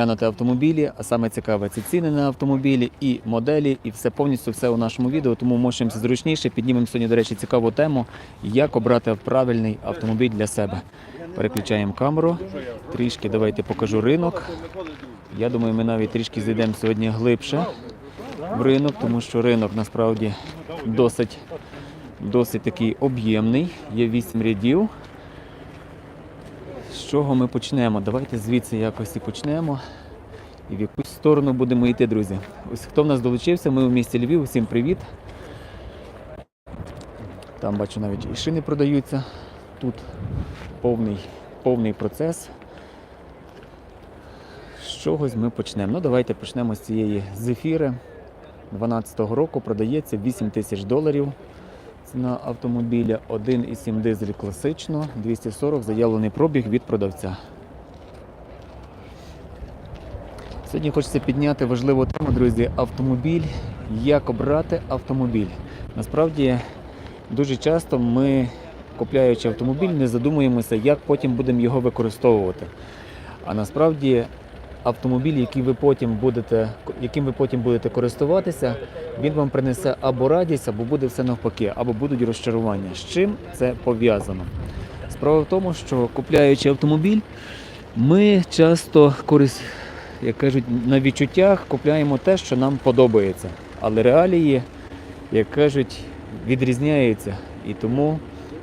Глянути автомобілі, а саме цікаве це ціни на автомобілі і моделі, і все повністю все у нашому відео. Тому мошуємося зручніше. Піднімемо сьогодні, до речі, цікаву тему, як обрати правильний автомобіль для себе. Переключаємо камеру. Трішки давайте покажу ринок. Я думаю, ми навіть трішки зайдемо сьогодні глибше в ринок, тому що ринок насправді досить, досить такий об'ємний. Є 8 рядів. З чого ми почнемо? Давайте звідси якось і почнемо. І в якусь сторону будемо йти, друзі. Ось хто в нас долучився, ми у місті Львів. Усім привіт. Там бачу навіть і шини продаються. Тут повний, повний процес. З чогось ми почнемо. Ну, давайте почнемо з цієї зефіри. 12-го року продається 8 тисяч доларів. Ціна автомобіля 1,7 дизель класично, 240 заявлений пробіг від продавця. Сьогодні хочеться підняти важливу тему, друзі, автомобіль. Як обрати автомобіль? Насправді дуже часто ми, купляючи автомобіль, не задумуємося, як потім будемо його використовувати. А насправді автомобіль, який ви потім будете, яким ви потім будете користуватися, він вам принесе або радість, або буде все навпаки, або будуть розчарування. З чим це пов'язано? Справа в тому, що купляючи автомобіль, ми часто корис... як кажуть, на відчуттях купляємо те, що нам подобається. Але реалії, як кажуть, відрізняються. І тому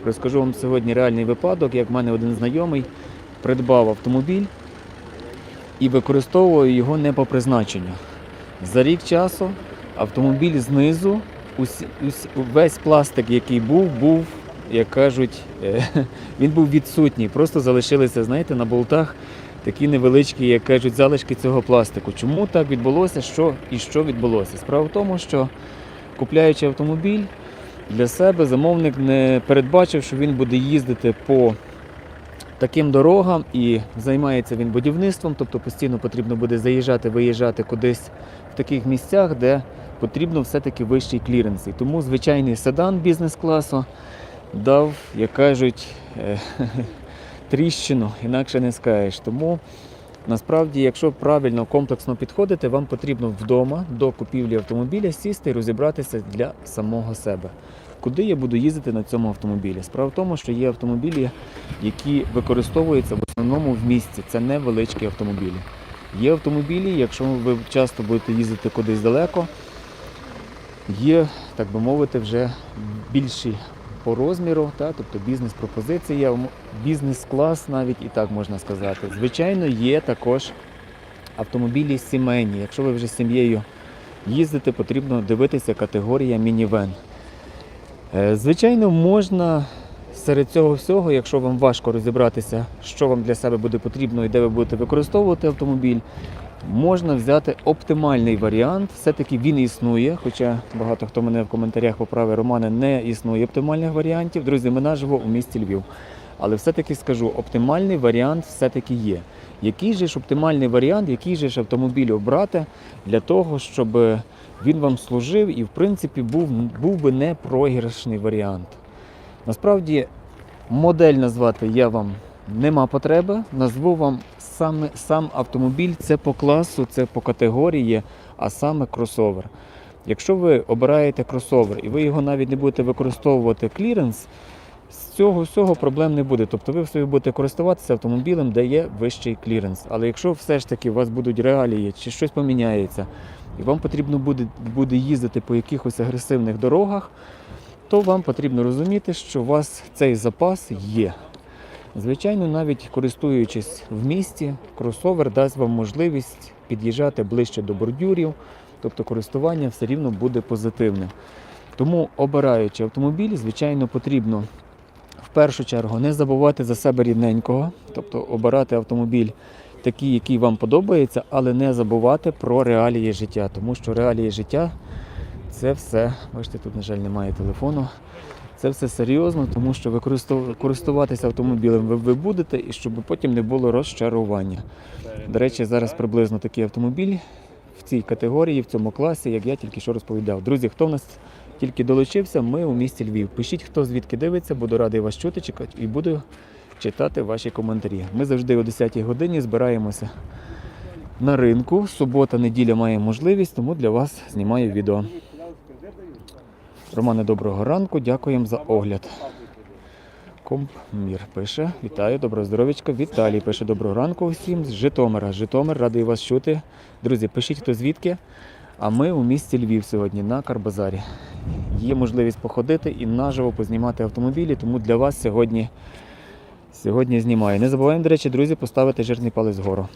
розкажу вам сьогодні реальний випадок, як в мене один знайомий придбав автомобіль і використовував його не по призначенню. За рік часу автомобіль знизу, весь пластик, який був, був, як кажуть, е, він був відсутній. Просто залишилися, знаєте, на болтах такі невеличкі, як кажуть, залишки цього пластику. Чому так відбулося? Що і що відбулося? Справа в тому, що купляючи автомобіль для себе, замовник не передбачив, що він буде їздити по таким дорогам і займається він будівництвом, тобто постійно потрібно буде заїжджати, виїжджати кудись в таких місцях, де потрібно все-таки вищий кліренс. І тому звичайний седан бізнес-класу дав, як кажуть, е, тріщину, інакше не скажеш. Тому насправді, якщо правильно комплексно підходити, вам потрібно вдома до купівлі автомобіля сісти і розібратися для самого себе. Куди я буду їздити на цьому автомобілі? Справа в тому, що є автомобілі, які використовуються в основному в місті. Це невеличкі автомобілі. Є автомобілі, якщо ви часто будете їздити кудись далеко, є, так би мовити, вже більші по розміру, та, тобто бізнес-пропозиція, бізнес-клас навіть і так можна сказати. Звичайно, є також автомобілі сімейні. Якщо ви вже з сім'єю їздите, потрібно дивитися категорія мінівен. Е, Звичайно, можна серед цього всього, якщо вам важко розібратися, що вам для себе буде потрібно і де ви будете використовувати автомобіль, можна взяти оптимальний варіант. Все-таки він існує, хоча багато хто мене в коментарях поправив, Романе, не існує оптимальних варіантів. Друзі, ми наживо у місті Львів. Але все-таки скажу, оптимальний варіант все-таки є. Який же ж оптимальний варіант, який же ж автомобіль обрати для того, щоб він вам служив і, в принципі, був, був би не програшний варіант. Насправді, модель назвати я вам нема потреби. Назву вам саме сам автомобіль, це по класу, це по категорії, а саме кросовер. Якщо ви обираєте кросовер і ви його навіть не будете використовувати кліренс, цього всього проблем не буде. Тобто ви собі будете користуватися автомобілем, де є вищий кліренс. Але якщо все ж таки у вас будуть реалії чи щось поміняється, і вам потрібно буде, буде їздити по якихось агресивних дорогах, то вам потрібно розуміти, що у вас цей запас є. Звичайно, навіть користуючись в місті, кросовер дасть вам можливість під'їжджати ближче до бордюрів, тобто користування все рівно буде позитивним. Тому, обираючи автомобіль, звичайно, потрібно в першу чергу не забувати за себе рідненького, тобто обирати автомобіль такий, який вам подобається, але не забувати про реалії життя, тому що реалії життя це все. Бачите, тут, на жаль, немає телефону. Це все серйозно, тому що використов- користуватися автомобілем ви, ви будете і щоб потім не було розчарування. До речі, зараз приблизно такий автомобіль в цій категорії, в цьому класі, як я тільки що розповідав. Друзі, хто в нас тільки долучився, ми у місті Львів. Пишіть, хто звідки дивиться, буду радий вас чути чекати і буду читати ваші коментарі. Ми завжди о 10-й годині збираємося на ринку. Субота, неділя має можливість, тому для вас знімаю відео. Романе, доброго ранку, дякуємо за огляд. Компмір пише: Вітаю, доброго здоров'ячка. Віталій пише доброго ранку всім з Житомира. Житомир, радий вас чути. Друзі, пишіть хто звідки. А ми у місті Львів сьогодні на Карбазарі. Є можливість походити і наживо познімати автомобілі, тому для вас сьогодні, сьогодні знімаю. Не забуваємо, до речі, друзі, поставити жирний палець вгору.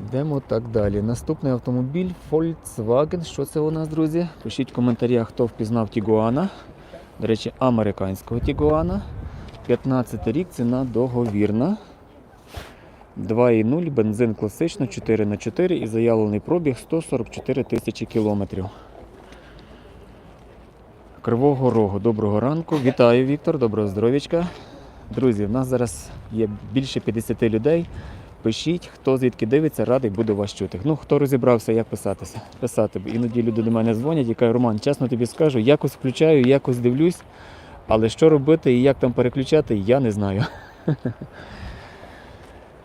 Йдемо так далі. Наступний автомобіль Volkswagen. Що це у нас, друзі? Пишіть в коментарях, хто впізнав Тігуана. До речі, американського Тігуана. 15 рік, ціна договірна. 2,0, бензин класично, 4 на 4 і заявлений пробіг 144 тисячі кілометрів. Кривого Рогу, доброго ранку. Вітаю, Віктор, доброго здоров'ячка. Друзі, в нас зараз є більше 50 людей. Пишіть, хто звідки дивиться, радий буду вас чути. Ну, хто розібрався, як писатися. Писати. Іноді люди до мене дзвонять і кажуть, Роман, чесно тобі скажу, якось включаю, якось дивлюсь, але що робити і як там переключати, я не знаю.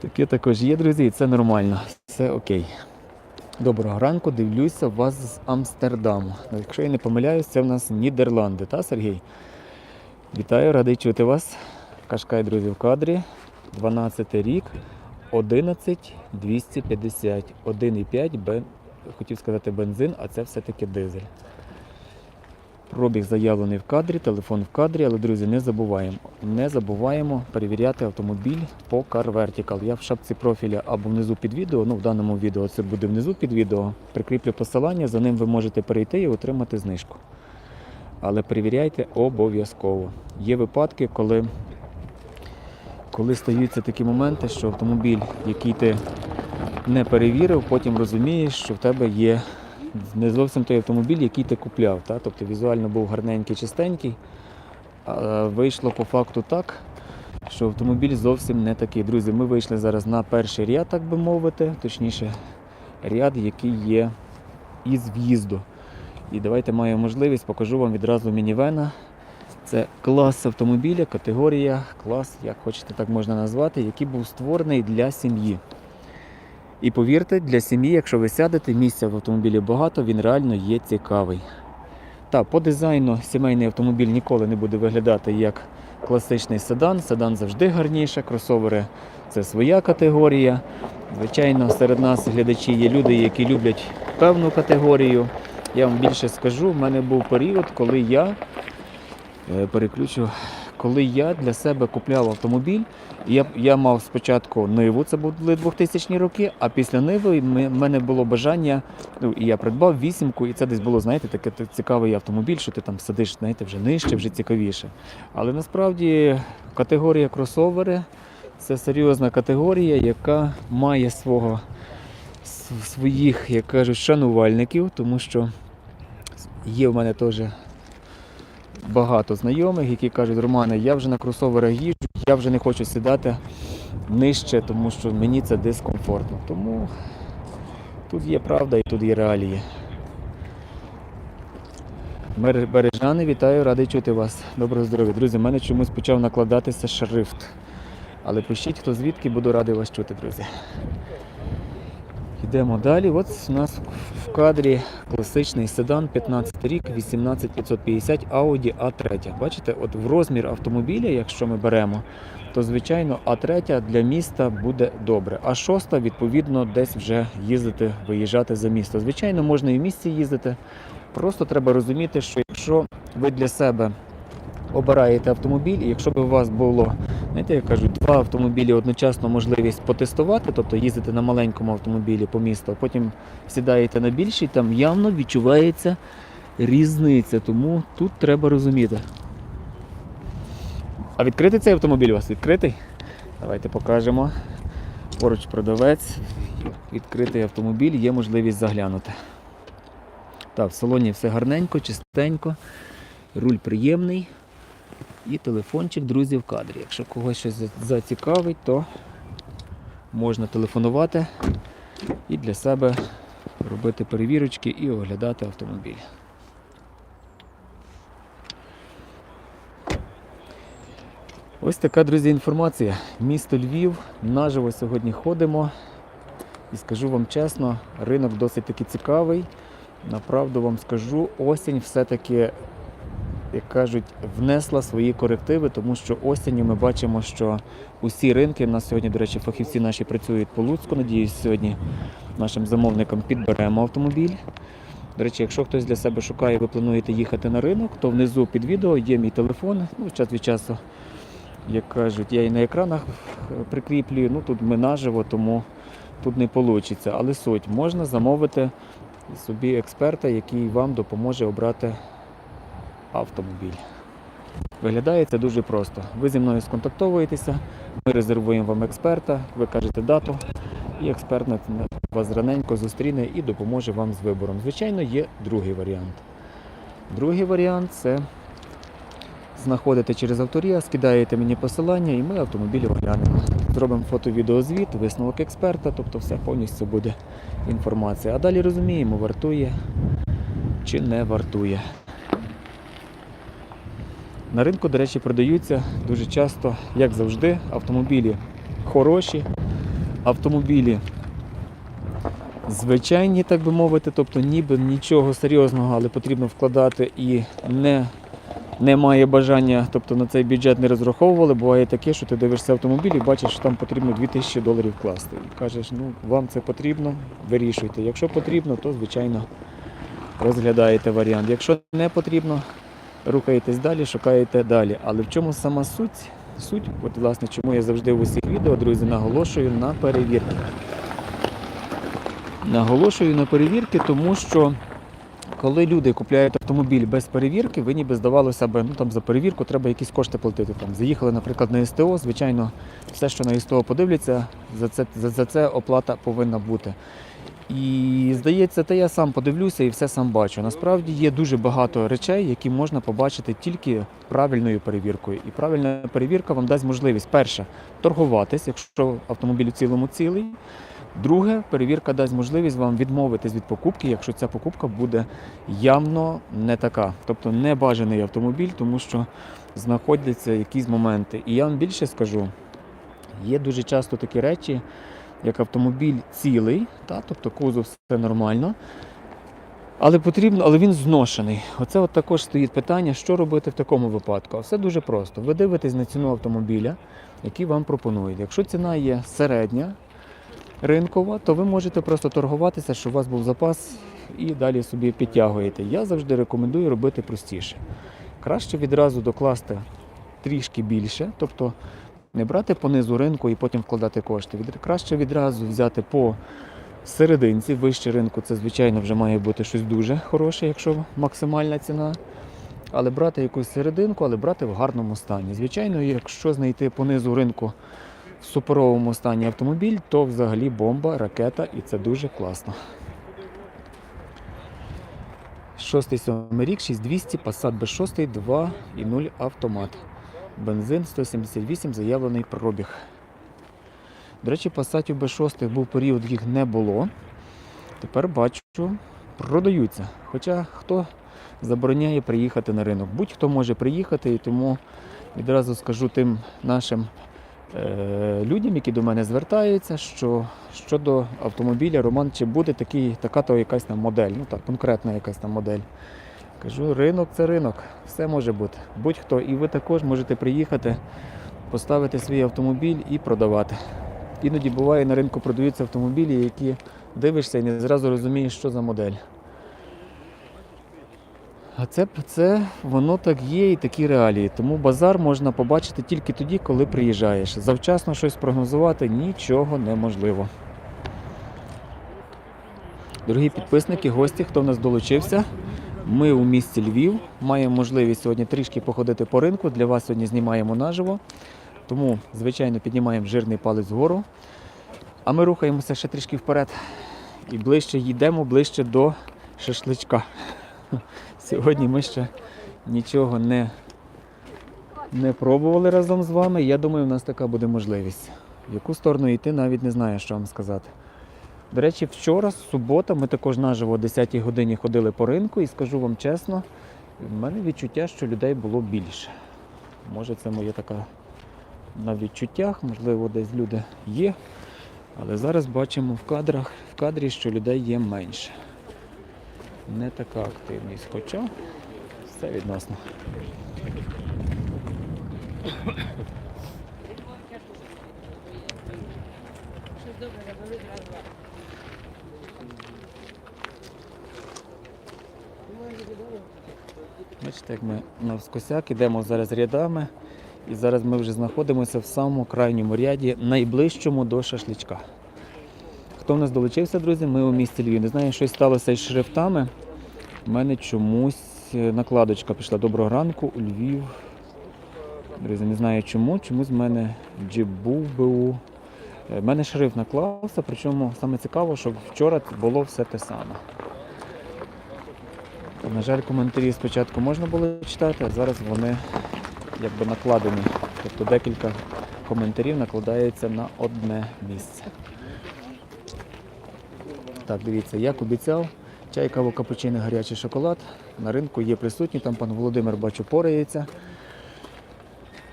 Таке також є, друзі, і це нормально. Все окей. Доброго ранку, дивлюся вас з Амстердаму. Ну, Якщо я не помиляюсь, це в нас Нідерланди, та, Сергій? Вітаю, радий чути вас. Кашкай, друзі, в кадрі. 12 рік, 11 250. 1,5 бен... хотів сказати бензин, а це все-таки дизель. Пробіг заявлений в кадрі, телефон в кадрі, але, друзі, не забуваємо. Не забуваємо перевіряти автомобіль по Car Vertical. Я в шапці профіля або внизу під відео, ну в даному відео це буде внизу під відео. Прикріплю посилання, за ним ви можете перейти і отримати знижку. Але перевіряйте обов'язково. Є випадки, коли, коли стаються такі моменти, що автомобіль, який ти не перевірив, потім розумієш, що в тебе є не зовсім той автомобіль, який ти купляв. Та? Тобто візуально був гарненький, чистенький, а вийшло по факту так, що автомобіль зовсім не такий. Друзі, ми вийшли зараз на перший ряд, так би мовити, точніше, ряд, який є із в'їзду. І давайте маю можливість, покажу вам відразу мінівена. Це клас автомобіля, категорія, клас, як хочете так можна назвати, який був створений для сім'ї. І повірте, для сім'ї, якщо ви сядете, місця в автомобілі багато, він реально є цікавий. Так, по дизайну сімейний автомобіль ніколи не буде виглядати як класичний седан. Седан завжди гарніше, кросовери це своя категорія. Звичайно, серед нас глядачі є люди, які люблять певну категорію. Я вам більше скажу, в мене був період, коли я е, переключу, коли я для себе купляв автомобіль. Я, я мав спочатку Ниву, це були 2000 роки, а після Ниви в мене було бажання, ну і я придбав вісімку, і це десь було, знаєте, таке цікавий автомобіль, що ти там сидиш, знаєте, вже нижче, вже цікавіше. Але насправді категорія кросовери це серйозна категорія, яка має свого своїх, як кажуть, шанувальників, тому що є в мене теж багато знайомих, які кажуть, Романе, я вже на кросоверах їжджу, я вже не хочу сідати нижче, тому що мені це дискомфортно. Тому тут є правда і тут є реалії. Бережани, вітаю, радий чути вас. Доброго здоров'я. Друзі, в мене чомусь почав накладатися шрифт. Але пишіть, хто звідки, буду радий вас чути, друзі. Йдемо далі. От у нас в кадрі класичний седан 15 рік, 18550 Audi A3. Бачите, от в розмір автомобіля, якщо ми беремо, то звичайно А3 для міста буде добре. А 6 відповідно десь вже їздити, виїжджати за місто. Звичайно, можна і в місті їздити. Просто треба розуміти, що якщо ви для себе обираєте автомобіль, і якщо б у вас було, знаєте, як кажуть, два автомобілі одночасно можливість потестувати, тобто їздити на маленькому автомобілі по місту, а потім сідаєте на більший, там явно відчувається різниця. Тому тут треба розуміти. А відкритий цей автомобіль у вас відкритий? Давайте покажемо. Поруч продавець, відкритий автомобіль, є можливість заглянути. Так, в салоні все гарненько, чистенько, руль приємний. І телефончик, друзі, в кадрі. Якщо когось щось зацікавить, то можна телефонувати і для себе робити перевірочки і оглядати автомобіль. Ось така, друзі, інформація. Місто Львів, наживо сьогодні ходимо. І скажу вам чесно, ринок досить таки цікавий. Направду вам скажу, осінь все-таки, як кажуть, внесла свої корективи, тому що осінню ми бачимо, що усі ринки, у нас сьогодні, до речі, фахівці наші працюють по Луцьку. Надіюсь, сьогодні нашим замовникам підберемо автомобіль. До речі, якщо хтось для себе шукає, ви плануєте їхати на ринок, то внизу під відео є мій телефон. Ну, час від часу, як кажуть, я і на екранах прикріплюю. Ну тут ми наживо, тому тут не вийде. Але суть можна замовити собі експерта, який вам допоможе обрати автомобіль. Виглядає це дуже просто. Ви зі мною сконтактовуєтеся, ми резервуємо вам експерта, ви кажете дату, і експерт вас раненько зустріне і допоможе вам з вибором. Звичайно, є другий варіант. Другий варіант це знаходите через авторія, скидаєте мені посилання, і ми автомобілі оглянемо. Зробимо фото-відеозвіт, висновок експерта, тобто все повністю буде інформація. А далі розуміємо, вартує чи не вартує. На ринку, до речі, продаються дуже часто, як завжди, автомобілі хороші, автомобілі звичайні, так би мовити, тобто ніби нічого серйозного, але потрібно вкладати і не, немає бажання, тобто на цей бюджет не розраховували. Буває таке, що ти дивишся автомобіль і бачиш, що там потрібно 2000 доларів вкласти. І кажеш, ну вам це потрібно, вирішуйте. Якщо потрібно, то звичайно розглядаєте варіант. Якщо не потрібно, рухаєтесь далі, шукаєте далі. Але в чому сама суть? Суть, от власне, чому я завжди в усіх відео, друзі, наголошую на перевірки. Наголошую на перевірки, тому що коли люди купляють автомобіль без перевірки, ви ніби здавалося б, ну там за перевірку треба якісь кошти платити. Там заїхали, наприклад, на СТО. Звичайно, все, що на СТО подивляться, за це, за, за це оплата повинна бути. І здається, те я сам подивлюся і все сам бачу. Насправді є дуже багато речей, які можна побачити тільки правильною перевіркою. І правильна перевірка вам дасть можливість перше торгуватись, якщо автомобіль у цілому цілий. Друге, перевірка дасть можливість вам відмовитись від покупки, якщо ця покупка буде явно не така, тобто не бажаний автомобіль, тому що знаходяться якісь моменти. І я вам більше скажу, є дуже часто такі речі, як автомобіль цілий, та, тобто кузов все нормально. Але потрібно, але він зношений. Оце от також стоїть питання, що робити в такому випадку. Все дуже просто. Ви дивитесь на ціну автомобіля, який вам пропонують. Якщо ціна є середня, ринкова, то ви можете просто торгуватися, щоб у вас був запас і далі собі підтягуєте. Я завжди рекомендую робити простіше. Краще відразу докласти трішки більше, тобто не брати по низу ринку і потім вкладати кошти. Краще відразу взяти по серединці, вище ринку це, звичайно, вже має бути щось дуже хороше, якщо максимальна ціна. Але брати якусь серединку, але брати в гарному стані. Звичайно, якщо знайти по низу ринку в суперовому стані автомобіль, то взагалі бомба, ракета, і це дуже класно. Шостий сьомий рік, 6200, Passat B6, 2,0 автомат. Бензин 178, заявлений пробіг. До речі, Passat B6 був період, їх не було. Тепер бачу, продаються. Хоча хто забороняє приїхати на ринок? Будь-хто може приїхати, і тому відразу скажу тим нашим е, людям, які до мене звертаються, що щодо автомобіля, Роман, чи буде такий, така то якась там модель, ну так, конкретна якась там модель. Кажу, ринок це ринок, все може бути. Будь-хто, і ви також можете приїхати, поставити свій автомобіль і продавати. Іноді буває на ринку продаються автомобілі, які дивишся і не зразу розумієш, що за модель. А це, це воно так є і такі реалії. Тому базар можна побачити тільки тоді, коли приїжджаєш. Завчасно щось прогнозувати нічого неможливо. Дорогі підписники, гості, хто в нас долучився, ми у місті Львів маємо можливість сьогодні трішки походити по ринку. Для вас сьогодні знімаємо наживо. Тому, звичайно, піднімаємо жирний палець вгору. А ми рухаємося ще трішки вперед. І ближче йдемо ближче до шашличка. Сьогодні ми ще нічого не, не пробували разом з вами. Я думаю, у нас така буде можливість. В яку сторону йти, навіть не знаю, що вам сказати. До речі, вчора, субота, ми також наживо о 10-й годині ходили по ринку і скажу вам чесно, в мене відчуття, що людей було більше. Може, це моя така на відчуттях, можливо, десь люди є. Але зараз бачимо в кадрах, в кадрі, що людей є менше. Не така активність, хоча все відносно. Бачите, як ми навскосяк ідемо зараз рядами. І зараз ми вже знаходимося в самому крайньому ряді, найближчому до шашличка. Хто в нас долучився, друзі? Ми у місті Львів. Не знаю, щось сталося із шрифтами. У мене чомусь е, накладочка пішла. Доброго ранку у Львів. Друзі, не знаю чому. Чомусь в мене джибубу. У мене шрифт наклався, причому саме цікаво, що вчора було все те саме. На жаль, коментарі спочатку можна було читати, а зараз вони якби накладені. Тобто декілька коментарів накладається на одне місце. Так, дивіться, як обіцяв, чай, каву, капучино, гарячий шоколад. На ринку є присутні, там пан Володимир бачу порається.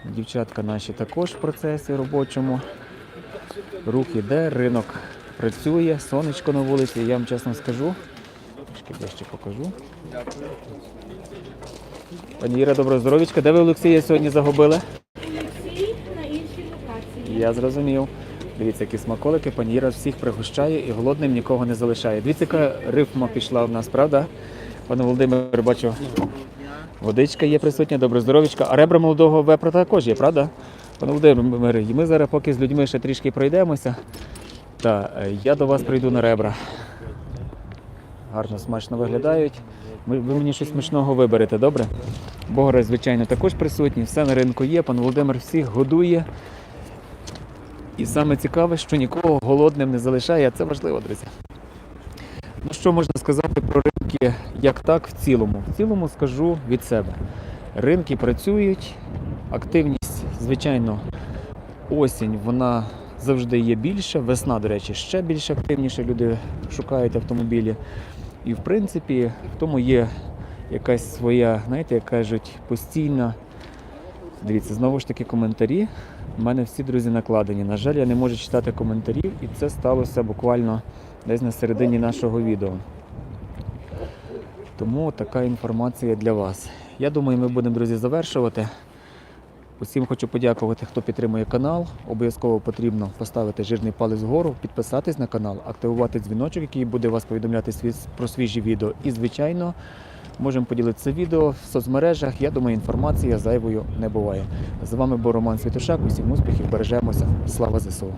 Дівчатка наші також в процесі робочому. Рух іде, ринок працює, сонечко на вулиці, я вам чесно скажу. Трішки ближче покажу. Пані Іра, доброго здоров'ячка. Де ви Олексія сьогодні загубили? Олексій на іншій локації. Я зрозумів. Дивіться, які смаколики, пані Іра всіх пригощає і голодним нікого не залишає. Дивіться, яка рифма пішла в нас, правда? Пане Володимире, бачу, водичка є присутня, добре здоров'ячка. А ребра молодого вепра також є, правда? Пане Володимир, і ми зараз поки з людьми ще трішки пройдемося. Та е, я до вас прийду на ребра. Гарно, смачно виглядають. Ви, ви мені щось смачного виберете, добре? Богори, звичайно, також присутні, все на ринку є. Пан Володимир всіх годує. І саме цікаве, що нікого голодним не залишає, а це важливо, друзі. Ну що можна сказати про ринки як так в цілому? В цілому скажу від себе. Ринки працюють, активність, звичайно, осінь вона завжди є більша. Весна, до речі, ще більш активніше. Люди шукають автомобілі. І в принципі, в тому є якась своя, знаєте, як кажуть, постійна. Дивіться, знову ж таки коментарі. У мене всі друзі накладені. На жаль, я не можу читати коментарів, і це сталося буквально десь на середині нашого відео. Тому така інформація для вас. Я думаю, ми будемо, друзі, завершувати. Усім хочу подякувати, хто підтримує канал. Обов'язково потрібно поставити жирний палець вгору, підписатись на канал, активувати дзвіночок, який буде вас повідомляти про свіжі відео. І, звичайно, можемо поділитися відео в соцмережах. Я думаю, інформація зайвою не буває. З вами був Роман Світошак. Усім успіхів, бережемося. Слава ЗСУ!